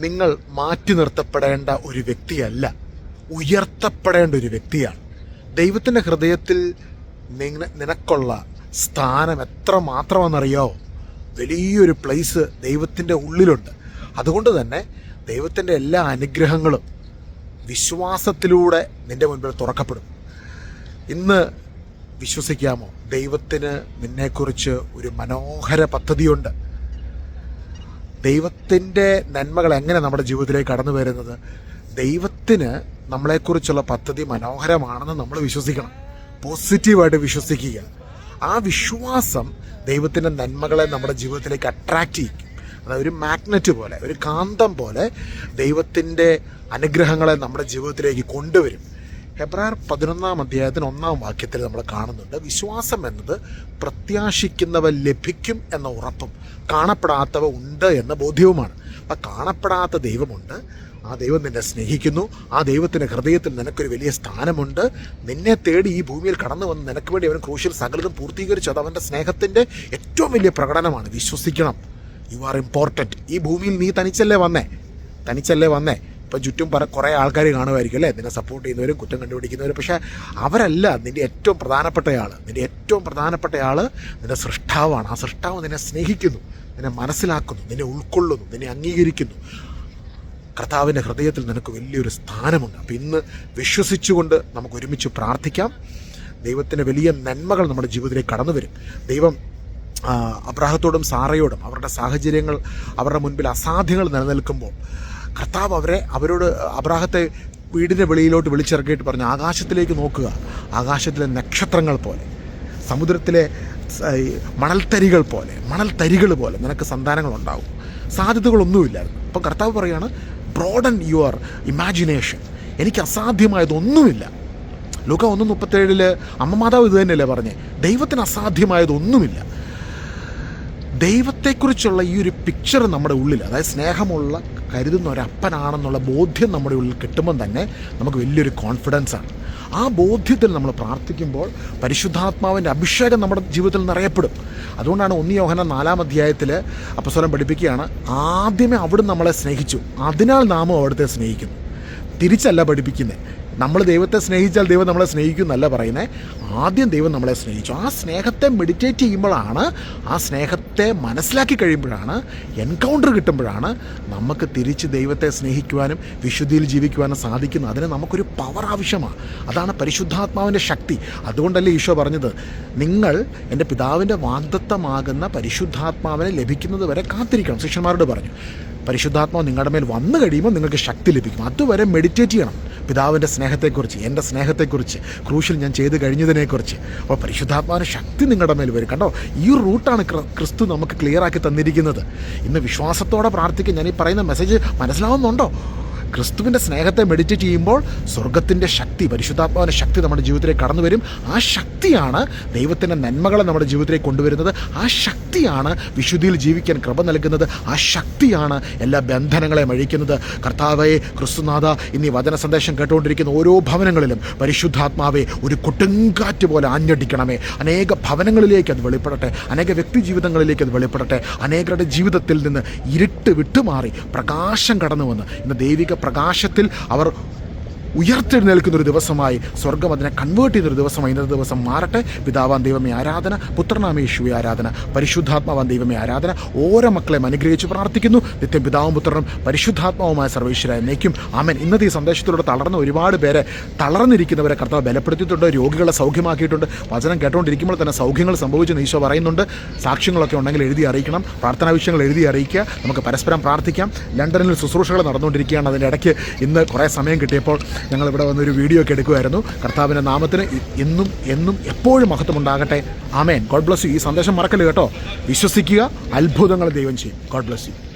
നിങ്ങൾ മാറ്റി നിർത്തപ്പെടേണ്ട ഒരു വ്യക്തിയല്ല. ഉയർത്തപ്പെടേണ്ട ഒരു വ്യക്തിയാണ്. ദൈവത്തിന്റെ ഹൃദയത്തിൽ നിനക്കുള്ള സ്ഥാനം എത്ര മാത്രമെന്നറിയോ വലിയൊരു പ്ലേസ് ദൈവത്തിന്റെ ഉള്ളിലുണ്ട്. അതുകൊണ്ട് തന്നെ ദൈവത്തിന്റെ എല്ലാ അനുഗ്രഹങ്ങളും വിശ്വാസത്തിലൂടെ നിന്റെ മുൻപിൽ തുറക്കപ്പെടും. ഇന്ന് വിശ്വസിക്കാമോ? ദൈവത്തിന് നിന്നെക്കുറിച്ച് ഒരു മനോഹര പദ്ധതിയുണ്ട്. ദൈവത്തിന്റെ നന്മകൾ എങ്ങനെ നമ്മുടെ ജീവിതത്തിലേക്ക് കടന്നു വരുന്നത്? ദൈവത്തിന് നമ്മളെക്കുറിച്ചുള്ള പദ്ധതി മനോഹരമാണെന്ന് നമ്മൾ വിശ്വസിക്കണം. പോസിറ്റീവായിട്ട് വിശ്വസിക്കുക. ആ വിശ്വാസം ദൈവത്തിന്റെ നന്മകളെ നമ്മുടെ ജീവിതത്തിലേക്ക് അട്രാക്റ്റ് ചെയ്യും അതായത് ഒരു മാഗ്നറ്റ് പോലെ ഒരു കാന്തം പോലെ ദൈവത്തിന്റെ അനുഗ്രഹങ്ങളെ നമ്മുടെ ജീവിതത്തിലേക്ക് കൊണ്ടുവരും. ഹെബ്രാർ പതിനൊന്നാം അധ്യായത്തിന് ഒന്നാം വാക്യത്തിൽ നമ്മൾ കാണുന്നുണ്ട്. വിശ്വാസം എന്നത് പ്രത്യാശിക്കുന്നവ ലഭിക്കും എന്ന ഉറപ്പും കാണപ്പെടാത്തവ ഉണ്ട് എന്ന ബോധ്യവുമാണ്. അപ്പം കാണപ്പെടാത്ത ദൈവമുണ്ട്. ആ ദൈവം നിന്നെ സ്നേഹിക്കുന്നു. ആ ദൈവത്തിന്റെ ഹൃദയത്തിൽ നിനക്കൊരു വലിയ സ്ഥാനമുണ്ട്. നിന്നെ തേടി ഈ ഭൂമിയിൽ കടന്നു വന്ന് നിനക്ക് വേണ്ടി അവൻ ക്രൂശിൽ സകലതും പൂർത്തീകരിച്ചു. അത് അവന്റെ സ്നേഹത്തിന്റെ ഏറ്റവും വലിയ പ്രകടനമാണ്. വിശ്വസിക്കണം. യു ആർ ഇമ്പോർട്ടന്റ് ഈ ഭൂമിയിൽ നീ തനിച്ചല്ലേ വന്നേ? തനിച്ചല്ലേ വന്നേ? ഇപ്പം ചുറ്റും പറ കുറേ ആൾക്കാർ കാണുമായിരിക്കും അല്ലേ? നിന്നെ സപ്പോർട്ട് ചെയ്യുന്നവരും കുറ്റം കണ്ടുപിടിക്കുന്നവരും. പക്ഷേ അവരല്ല നിന്റെ ഏറ്റവും പ്രധാനപ്പെട്ടയാൾ നിന്റെ ഏറ്റവും പ്രധാനപ്പെട്ടയാൾ നിന്റെ സൃഷ്ടാവാണ്. ആ സൃഷ്ടാവ് നിന്നെ സ്നേഹിക്കുന്നു നിന്നെ മനസ്സിലാക്കുന്നു നിന്നെ ഉൾക്കൊള്ളുന്നു നിന്നെ അംഗീകരിക്കുന്നു. കർത്താവിന്റെ ഹൃദയത്തിൽ നിനക്ക് വലിയൊരു സ്ഥാനമുണ്ട്. അപ്പം ഇന്ന് വിശ്വസിച്ചുകൊണ്ട് നമുക്ക് ഒരുമിച്ച് പ്രാർത്ഥിക്കാം. ദൈവത്തിന്റെ വലിയ നന്മകൾ നമ്മുടെ ജീവിതത്തിലേക്ക് കടന്നു വരും. ദൈവം അബ്രാഹത്തോടും സാറയോടും അവരുടെ സാഹചര്യങ്ങൾ അവരുടെ മുൻപിൽ അസാധ്യങ്ങൾ നിലനിൽക്കുമ്പോൾ കർത്താവ് അവരെ അവരോട് അബ്രാഹത്തെ വീടിന്റെ വെളിയിലോട്ട് വിളിച്ചിറക്കിയിട്ട് പറഞ്ഞു ആകാശത്തിലേക്ക് നോക്കുക. ആകാശത്തിലെ നക്ഷത്രങ്ങൾ പോലെ സമുദ്രത്തിലെ മണൽത്തരികൾ പോലെ മണൽത്തരികൾ പോലെ നിനക്ക് സന്താനങ്ങളുണ്ടാവും സാധ്യതകളൊന്നുമില്ലായിരുന്നു. അപ്പം കർത്താവ് പറയാണ് ബ്രോഡൻ യുവർ ഇമാജിനേഷൻ എനിക്ക് അസാധ്യമായതൊന്നുമില്ല. ലൂക്ക ഒന്ന് മുപ്പത്തേഴിൽ അമ്മ മാതാവ് ഇത് തന്നെയല്ലേ പറഞ്ഞേ ദൈവത്തിന് അസാധ്യമായതൊന്നുമില്ല. ദൈവത്തെക്കുറിച്ചുള്ള ഈ ഒരു പിക്ചർ നമ്മുടെ ഉള്ളിൽ അതായത് സ്നേഹമുള്ള കരുതുന്ന ഒരു അപ്പനാണെന്നുള്ള ബോധ്യം നമ്മുടെ ഉള്ളിൽ കിട്ടുമ്പം തന്നെ നമുക്ക് വലിയൊരു കോൺഫിഡൻസ് ആണ്. ആ ബോധ്യത്തിൽ നമ്മൾ പ്രാർത്ഥിക്കുമ്പോൾ പരിശുദ്ധാത്മാവിന്റെ അഭിഷേകം നമ്മുടെ ജീവിതത്തിൽ നിറയപ്പെടും അതുകൊണ്ടാണ് ഒന്നി യോഹന നാലാം അധ്യായത്തിൽ അപ്പസ്വലം പഠിപ്പിക്കുകയാണ് ആദ്യമേ അവിടുന്ന് നമ്മളെ സ്നേഹിച്ചു. അതിനാൽ നാമും അവിടുത്തെ സ്നേഹിക്കുന്നു. തിരിച്ചല്ല പഠിപ്പിക്കുന്നത് നമ്മൾ ദൈവത്തെ സ്നേഹിച്ചാൽ ദൈവം നമ്മളെ സ്നേഹിക്കും എന്നല്ല പറയുന്നത് ആദ്യം ദൈവം നമ്മളെ സ്നേഹിച്ചു. ആ സ്നേഹത്തെ മെഡിറ്റേറ്റ് ചെയ്യുമ്പോഴാണ് ആ സ്നേഹത്തെ മനസ്സിലാക്കി കഴിയുമ്പോഴാണ് എൻകൗണ്ടർ കിട്ടുമ്പോഴാണ് നമുക്ക് തിരിച്ച് ദൈവത്തെ സ്നേഹിക്കുവാനും വിശുദ്ധിയിൽ ജീവിക്കുവാനും സാധിക്കുന്നത്. അതിന് നമുക്കൊരു പവർ ആവശ്യമാണ്. അതാണ് പരിശുദ്ധാത്മാവിന്റെ ശക്തി. അതുകൊണ്ടല്ലേ ഈശോ പറഞ്ഞത് നിങ്ങൾ എന്റെ പിതാവിന്റെ വാഗ്ദത്തമാകുന്ന പരിശുദ്ധാത്മാവിനെ ലഭിക്കുന്നത് വരെ കാത്തിരിക്കണം. ശിഷ്യന്മാരോട് പറഞ്ഞു. പരിശുദ്ധാത്മാവ് നിങ്ങളുടെ മേൽ വന്നു കഴിയുമ്പോൾ നിങ്ങൾക്ക് ശക്തി ലഭിക്കും. അതുവരെ മെഡിറ്റേറ്റ് ചെയ്യണം. പിതാവിന്റെ സ്നേഹത്തെക്കുറിച്ച് എന്റെ സ്നേഹത്തെക്കുറിച്ച് ക്രൂശിൽ ഞാൻ ചെയ്ത് കഴിഞ്ഞതിനെക്കുറിച്ച്. അപ്പോൾ പരിശുദ്ധാത്മാവിന്റെ ശക്തി നിങ്ങളുടെ മേൽ വരും. കണ്ടോ? ഈ റൂട്ടാണ് ക്ര- ക്രിസ്തു നമുക്ക് ക്ലിയർ ആക്കി തന്നിരിക്കുന്നത്. ഇന്ന് വിശ്വാസത്തോടെ പ്രാർത്ഥിക്കുക ഞാൻ ഈ പറയുന്ന മെസ്സേജ് മനസ്സിലാവുന്നുണ്ടോ? ക്രിസ്തുവിന്റെ സ്നേഹത്തെ മെഡിറ്റേറ്റ് ചെയ്യുമ്പോൾ സ്വർഗത്തിന്റെ ശക്തി പരിശുദ്ധാത്മാവിന്റെ ശക്തി നമ്മുടെ ജീവിതത്തിലേക്ക് കടന്നു വരും. ആ ശക്തിയാണ് ദൈവത്തിന്റെ നന്മകളെ നമ്മുടെ ജീവിതത്തിലേക്ക് കൊണ്ടുവരുന്നത്. ആ ശക്തിയാണ് വിശുദ്ധിയിൽ ജീവിക്കാൻ കൃപ നൽകുന്നത്. ആ ശക്തിയാണ് എല്ലാ ബന്ധനങ്ങളെ അഴിക്കുന്നത്. കർത്താവെ ക്രിസ്തുനാഥ ഇന്ന് ഈ വചന സന്ദേശം കേട്ടുകൊണ്ടിരിക്കുന്ന ഓരോ ഭവനങ്ങളിലും പരിശുദ്ധാത്മാവെ ഒരു കൊടുങ്കാറ്റ് പോലെ ആഞ്ഞടിക്കണമേ. അനേക ഭവനങ്ങളിലേക്ക് അത് വെളിപ്പെടട്ടെ. അനേക വ്യക്തി ജീവിതങ്ങളിലേക്ക് അത് വെളിപ്പെടട്ടെ. അനേകരുടെ ജീവിതത്തിൽ നിന്ന് ഇരുട്ട് വിട്ടുമാറി പ്രകാശം കടന്നു വന്ന് ഇന്ന് ദൈവിക പ്രകാശത്തിൽ അവർ ഉയർത്തെഴുന്നേൽക്കുന്ന ഒരു ദിവസമായി സ്വർഗം അതിനെ കൺവേർട്ട് ചെയ്യുന്ന ഒരു ദിവസമായി ഇന്നത്തെ ദിവസം മാറട്ടെ. പിതാവാൻ ദൈവമേ ആരാധന. പുത്രനാമേശുവെ ആരാധന. പരിശുദ്ധാത്മാവാൻ ദൈവമേ ആരാധന. ഓരോ മക്കളെയും അനുഗ്രഹിച്ച് പ്രാർത്ഥിക്കുന്നു. നിത്യം പിതാവും പുത്രനും പരിശുദ്ധാത്മാവുമായ സർവേശ്വരായ നയിക്കും. ആമൻ. ഇന്നത്തെ ഈ സന്ദേശത്തിലൂടെ തളർന്ന ഒരുപാട് പേരെ തളർന്നിരിക്കുന്നവരെ കർത്താവ് ബലപ്പെടുത്തിയിട്ടുണ്ട് രോഗികളെ സൗഖ്യമാക്കിയിട്ടുണ്ട്. വചനം കേട്ടുകൊണ്ടിരിക്കുമ്പോൾ തന്നെ സൗഖ്യങ്ങൾ സംഭവിച്ചെന്ന് ഈശോ പറയുന്നുണ്ട്. സാക്ഷ്യങ്ങളൊക്കെ ഉണ്ടെങ്കിൽ എഴുതി അറിയിക്കണം. പ്രാർത്ഥനാ വിഷയങ്ങൾ എഴുതി അറിയിക്കുക. നമുക്ക് പരസ്പരം പ്രാർത്ഥിക്കാം. ലണ്ടനിൽ ശുശ്രൂഷകൾ നടന്നുകൊണ്ടിരിക്കുകയാണ്. അതിന്റെ ഇടയ്ക്ക് ഇന്ന് കുറേ സമയം കിട്ടിയപ്പോൾ ഞങ്ങൾ ഇവിടെ വന്നൊരു വീഡിയോ ഒക്കെ എടുക്കുമായിരുന്നു കർത്താവിന്റെ നാമത്തിന് എന്നും എന്നും എപ്പോഴും മഹത്വം ഉണ്ടാകട്ടെ ആമേൻ. ഗോഡ് ബ്ലസ് യു ഈ സന്ദേശം മറക്കൽ കേട്ടോ? വിശ്വസിക്കുക. അത്ഭുതങ്ങൾ ദൈവം ചെയ്യും. God bless you